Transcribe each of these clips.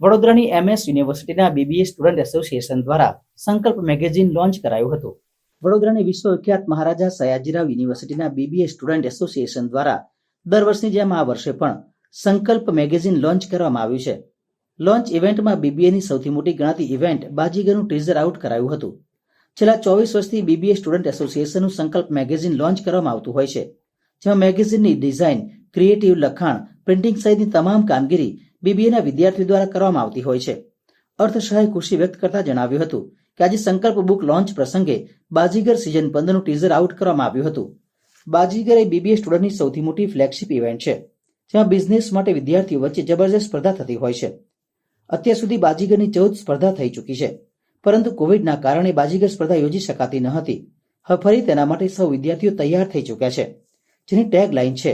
વડોદરાની એમએસ યુનિવર્સિટીના BBA student association દ્વારા સંકલ્પ મેગેઝિન લોન્ચ કરાયું હતું. વડોદરાની વિશ્વવિખ્યાત મહારાજા સયાજીરાવ યુનિવર્સિટીના બીબીએ સ્ટુડન્ટ એસોસિએશન દ્વારા દર વર્ષની જેમ આ વર્ષે પણ સંકલ્પ મેગેઝિન લોન્ચ કરવામાં આવ્યું છે. લોન્ચ ઇવેન્ટમાં બીબીએની સૌથી મોટી ગણાતી ઇવેન્ટ બાજીગરનું ટીઝર આઉટ કરાયું હતું. છેલ્લા ચોવીસ વર્ષથી બીબીએ સ્ટુડન્ટ એસોસિએશનનું સંકલ્પ મેગેઝિન લોન્ચ કરવામાં આવતું હોય છે, જેમાં મેગેઝિનની ડિઝાઇન, ક્રિએટિવ લખાણ, પ્રિન્ટિંગ સહિતની તમામ કામગીરી બીબીએના વિદ્યાર્થીઓ દ્વારા કરવામાં આવતી હોય છે. અર્થશાહે ખુશી વ્યક્ત કરતા જણાવ્યું હતું કે આજે સંકલ્પ બુક લોન્ચ પ્રસંગે બાજીગર સિઝન પંદરનું ટીઝર આઉટ કરવામાં આવ્યું હતું. બાજીગર એ બીબીએ સ્ટુડન્ટની સૌથી મોટી ફ્લેગશિપ ઇવેન્ટ છે, જેમાં બિઝનેસ માટે વિદ્યાર્થીઓ વચ્ચે જબરજસ્ત સ્પર્ધા થતી હોય છે. અત્યાર સુધી બાજીગરની ચૌદ સ્પર્ધા થઈ ચૂકી છે, પરંતુ કોવિડના કારણે બાજીગર સ્પર્ધા યોજી શકાતી ન હતી. હવે ફરી તેના માટે સૌ વિદ્યાર્થીઓ તૈયાર થઈ ચૂક્યા છે, જેની ટેગ લાઇન છે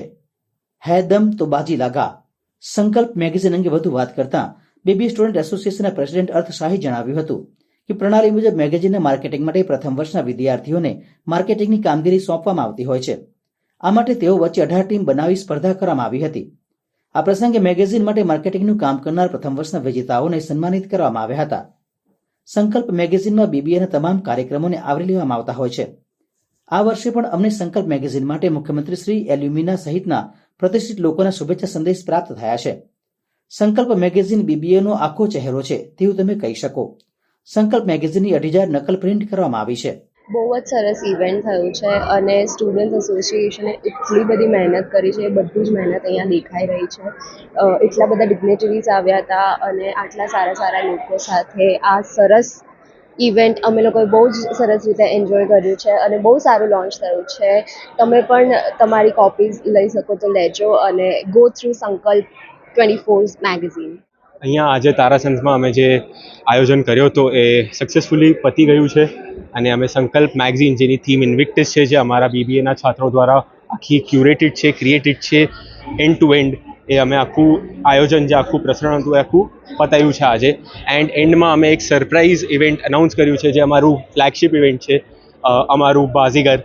હે તો બાજી લાગા. સંકલ્પ મેગેઝિન અંગે વધુ વાત કરતા બીબી સ્ટુડન્ટ એસોસિએશનના પ્રેસિડેન્ટ અર્થ શાહી જણાવ્યું હતું કે પ્રણાલી મુજબ મેગેઝિનના માર્કેટિંગ માટે પ્રથમ વર્ષના વિદ્યાર્થીઓને માર્કેટિંગની કામગીરી સોંપવામાં આવતી હોય છે. આ માટે તેઓ વચ્ચે અઢાર ટીમ બનાવી સ્પર્ધા કરવામાં આવી હતી. આ પ્રસંગે મેગેઝિન માટે માર્કેટિંગનું કામ કરનાર પ્રથમ વર્ષના વિજેતાઓને સન્માનિત કરવામાં આવ્યા હતા. સંકલ્પ મેગેઝિનમાં બીબીએના તમામ કાર્યક્રમોને આવરી લેવામાં આવતા હોય છે. આ વર્ષે પણ અમને સંકલ્પ મેગેઝિન માટે મુખ્યમંત્રી શ્રી એલ્યુમિના સહિતના પ્રતિષ્ઠિત લોકોના શુભેચ્છા સંદેશ પ્રાપ્ત થયા છે. સંકલ્પ મેગેઝિન બીબીએનો આખો ચહેરો છે તેવું તમે કહી શકો. સંકલ્પ મેગેઝિનની અઢી હજાર નકલ પ્રિન્ટ કરવામાં આવી છે. બહુ જ સરસ ઇવેન્ટ થયું છે અને સ્ટુડન્ટ એસોસિએશને એટલી બધી મહેનત કરી છે બધું જ મહેનત અહીંયા દેખાઈ રહી છે. એટલા બધા ડિગ્નેટરીઝ આવ્યા હતા અને આટલા સારા સારા લોકો સાથે આ સરસ ઇવેન્ટ અમે લોકોએ બહુ જ સરસ રીતે એન્જોય કર્યું છે અને બહુ સારું લોન્ચ થયું છે. તમે પણ તમારી કોપીઝ લઈ શકો તો લેજો અને go through Sankalp twenty four magazine અહીંયા આજે તારાસંસમાં અમે જે આયોજન કર્યો હતો એ સક્સેસફુલી પતી ગયું છે અને અમે સંકલ્પ મેગઝીન જેની થીમ ઇન્વિક્ટિસ છે, જે અમારા બીબીએના છાત્રો દ્વારા આખી ક્યુરેટેડ છે ક્રિએટેડ છે એન્ડ ટુ એન્ડ એ અમે આખું આયોજન જે આખું પ્રસરણ હતું એ આખું પતાવ્યું છે આજે. એન્ડ એન્ડમાં અમે એક સરપ્રાઇઝ ઇવેન્ટ અનાઉન્સ કર્યું છે, જે અમારું ફ્લેગશિપ ઇવેન્ટ છે અમારું બાઝીગર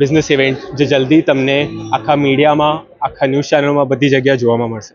બિઝનેસ ઇવેન્ટ જે જલ્દી તમને આખા મીડિયામાં આખા ન્યૂઝ ચેનલમાં બધી જગ્યાએ જોવામાં મળશે.